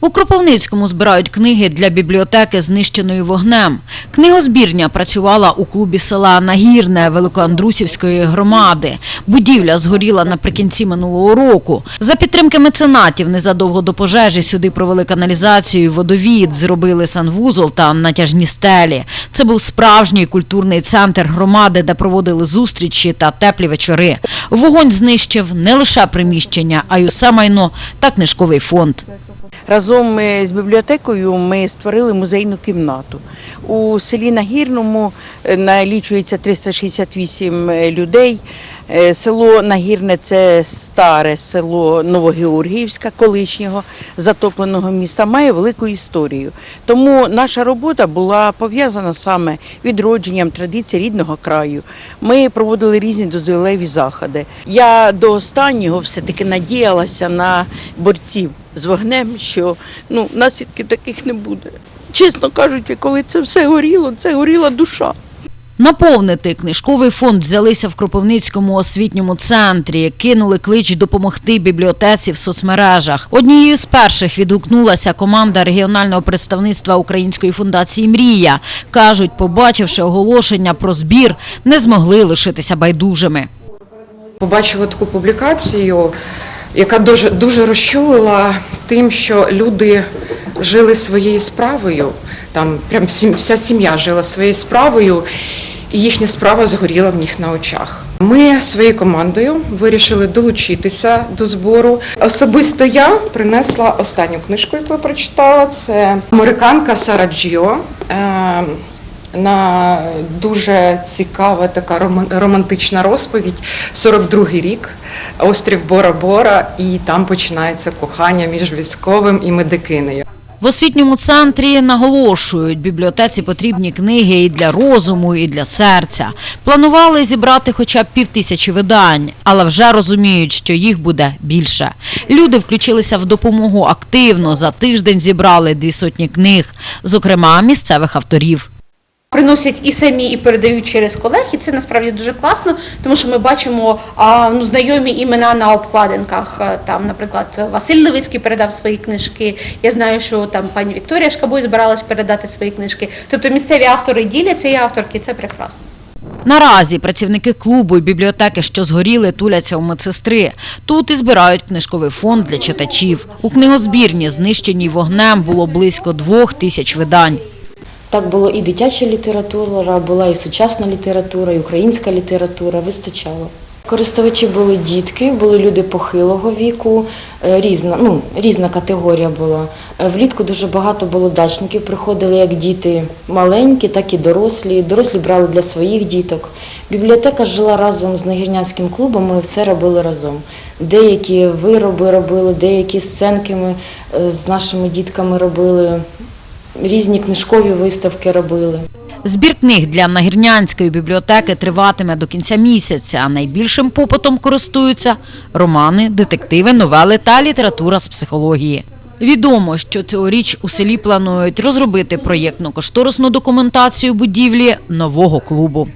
У Кропивницькому збирають книги для бібліотеки, знищеної вогнем. Книгозбірня працювала у клубі села Нагірне Великоандрусівської громади. Будівля згоріла наприкінці минулого року. За підтримки меценатів незадовго до пожежі сюди провели каналізацію, водовід, зробили санвузол та натяжні стелі. Це був справжній культурний центр громади, де проводили зустрічі та теплі вечори. Вогонь знищив не лише приміщення, а й усе майно та книжковий фонд. Разом е, з бібліотекою ми створили музейну кімнату. У селі Нагірному е, налічується 368 людей. Е, Село Нагірне це старе село Новогеоргіївська, колишнього затопленого міста, має велику історію. Тому наша робота була пов'язана саме відродженням традицій рідного краю. Ми проводили різні дозвілеві заходи. Я до останнього все-таки надіялася на борців з вогнем, що ну, наслідків таких не буде. Чесно кажучи, коли це все горіло, це горіла душа. Наповнити книжковий фонд взялися в Кропивницькому освітньому центрі, кинули клич допомогти бібліотеці в соцмережах. Однією з перших відгукнулася команда регіонального представництва Української фундації Мрія. Кажуть, побачивши оголошення про збір, не змогли лишитися байдужими. Побачила таку публікацію, яка дуже, дуже розчулила тим, що люди жили своєю справою, там прям сім- вся сім'я жила своєю справою, і їхня справа згоріла в них на очах. Ми своєю командою вирішили долучитися до збору. Особисто я принесла останню книжку, яку я прочитала. Це американка Сара Джіо. На дуже цікава така роман- романтична розповідь. 42-й рік, острів Бора-Бора, і там починається кохання між військовим і медикинею. В освітньому центрі наголошують, бібліотеці потрібні книги і для розуму, і для серця. Планували зібрати хоча б півтисячі видань, але вже розуміють, що їх буде більше. Люди включилися в допомогу активно. За тиждень зібрали дві сотні книг, зокрема місцевих авторів. Приносять і самі, і передають через колег, і це насправді дуже класно, тому що ми бачимо ну, знайомі імена на обкладинках. Е, Там, наприклад, Василь Левицький передав свої книжки. Я знаю, що там пані Вікторія Шкабой збиралась передати свої книжки. Тобто місцеві автори діляться і авторки, це прекрасно. Наразі працівники клубу і бібліотеки, що згоріли, туляться у медсестри. Тут і збирають книжковий фонд для читачів. У книгозбірні, знищеній вогнем, було близько двох тисяч видань. Так було і дитяча література, була і сучасна література, і українська література, вистачало. Користувачі були дітки, були люди похилого віку, е, різна, ну, різна категорія була. Е, Влітку дуже багато було дачників, приходили як діти маленькі, так і дорослі. Дорослі брали для своїх діток. Бібліотека жила разом з Нагірнянським клубом, ми все робили разом. Деякі вироби робили, деякі сценки ми е, з нашими дітками робили, різні книжкові виставки робили. Збір книг для Нагірнянської бібліотеки триватиме до кінця місяця. а Найбільшим попитом користуються романи, детективи, новели та література з психології. Відомо, що цьогоріч у селі планують розробити проєктно-кошторисну документацію будівлі нового клубу.